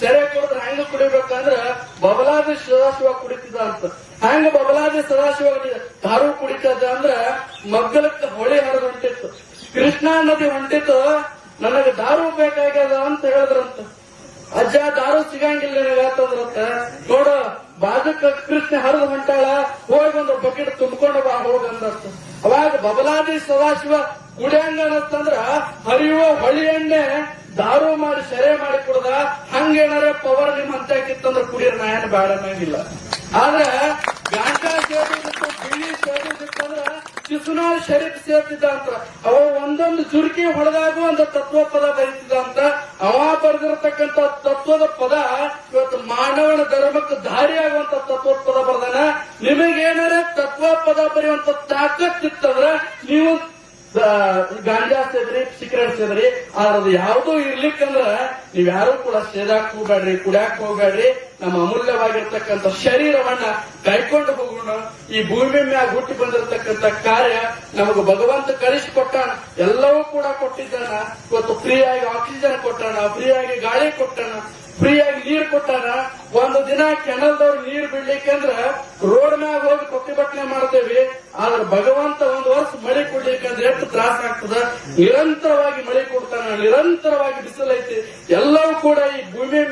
ಸೆರೆ ಕುಡಿದ್ರೆ ಹೆಂಗ ಕುಡಿಬೇಕಂದ್ರ ಬಬಲಾದಿ ಸದಾಶಿವ ಕುಡಿತಿದ ಅಂತ. ಹೆಂಗ ಬಬಲಾದಿ ಸದಾಶಿವ ದಾರು ಕುಡಿತದ ಅಂದ್ರ ಮಗ್ಗಲಕ್ಕ ಹೊಳಿ ಹರಿದು ಹೊಂಟಿತ್ತು. ಕೃಷ್ಣಾ ನದಿ ಹೊಂಟಿತ್ತು. ನನಗೆ ದಾರು ಬೇಕಾಗ್ಯದ ಅಂತ ಹೇಳಿದ್ರಂತ. ಅಜ್ಜ, ದಾರು ಸಿಗಂಗಿಲ್ಲ ನಿನಗಾತಂದ್ರಂತ ನೋಡ, ಬಾಜಕ ಕೃಷ್ಣ ಹರಿದು ಹೊಂಟಾಳ, ಹೋಗಿ ಒಂದು ಬಕೆಟ್ ತುಂಬಿಕೊಂಡು ಬಾ ಹೋಗಂದತ್ತ ಅವಾಗ ಬಬಲಾದಿ ಸದಾಶಿವ ಕುಡಿಯಂಗ ಅನ್ನತ್ತಂದ್ರ ಹರಿಯುವ ಹೊಳಿ ಎಣ್ಣೆ ದಾರು ಮಾಡಿ ಸೆರೆ ಮಾಡಿ ಕುಡ್ದ ಹಂಗೇನಾರ ಪವರ್ ನಿಮ್ ಕಿತ್ತಂದ್ರೆ ಕುಡಿಯೋ ನಾಯನ ಬೇಡ ಅನ್ನಂಗಿಲ್ಲ. ಆದ್ರೆ ಗಾಂಜಾ ಬಿಳಿ ಸೇದಿತ್ತಂದ್ರ ಶಿಶುನಾಳ್ ಶರೀಫ್ ಸೇರ್ತಿದ್ದ ಅಂತ, ಅವ ಒಂದೊಂದು ಜುರುಕಿ ಹೊಡೆದಾಗ ಒಂದು ತತ್ವ ಪದ ಬರೀತಿದ್ದ ಅಂತ, ಅವ ಬರೆದಿರತಕ್ಕಂತ ತತ್ವದ ಪದ ಇವತ್ತು ಮಾನವನ ಧರ್ಮಕ್ಕೆ ದಾರಿ ಆಗುವಂತ ತತ್ವದ ಪದ ಬರ್ದಾನ. ನಿಮಗೇನಾರ ತತ್ವ ಪದ ಬರೆಯುವಂತ ತಾಕತ್ತಿತ್ತಂದ್ರ ನೀವು ಗಾಂಜಾ ಸೇದ್ರಿ ಸಿಗರೇಟ್ ಸೇದ್ರಿ ಆದ್ರೆ ಅದು ಯಾವುದೂ ಇರ್ಲಿಕ್ಕಂದ್ರ ನೀವ್ ಯಾರು ಕೂಡ ಸೇದಾಕ್ ಹೋಗ್ಬೇಡ್ರಿ ಕುಡ್ಯಾಕ್ ಹೋಗ್ಬೇಡ್ರಿ ನಮ್ಮ ಅಮೂಲ್ಯವಾಗಿರ್ತಕ್ಕಂಥ ಶರೀರವನ್ನ ಕೈಕೊಂಡು ಹೋಗೋಣ. ಈ ಭೂಮಿ ಮ್ಯಾಗ ಹುಟ್ಟಿ ಬಂದಿರತಕ್ಕಂತ ಕಾರ್ಯ ನಮಗ ಭಗವಂತ ಕಳಿಸಿಕೊಟ್ಟಾನ ಎಲ್ಲವೂ ಕೂಡ ಕೊಟ್ಟಿದ್ದಾನ. ಇವತ್ತು ಫ್ರೀ ಆಗಿ ಆಕ್ಸಿಜನ್ ಕೊಟ್ಟಾನ ಫ್ರೀ ಆಗಿ ಗಾಳಿ ಕೊಟ್ಟಾನ ಫ್ರೀ ಆಗಿ ನೀರ್ ಕೊಟ್ಟಾನ. ಒಂದು ದಿನ ಕೆನಲ್ದವ್ರು ನೀರ್ ಬಿಡ್ಲಿಕ್ಕಂದ್ರ ರೋಡ್ ಮ್ಯಾಗ ಹೋಗಿ ಪ್ರತಿಭಟನೆ ಮಾಡ್ತೇವಿ. ಆದ್ರೆ ಭಗವಂತ ಒಂದು ವರ್ಷ ಎಷ್ಟು ತ್ರಾಸ ಆಗ್ತದ? ನಿರಂತರವಾಗಿ ಮಳೆ ಕೊಡ್ತಾನ ನಿರಂತರವಾಗಿ ಬಿಸಿಲೈತಿ. ಭೂಮಿ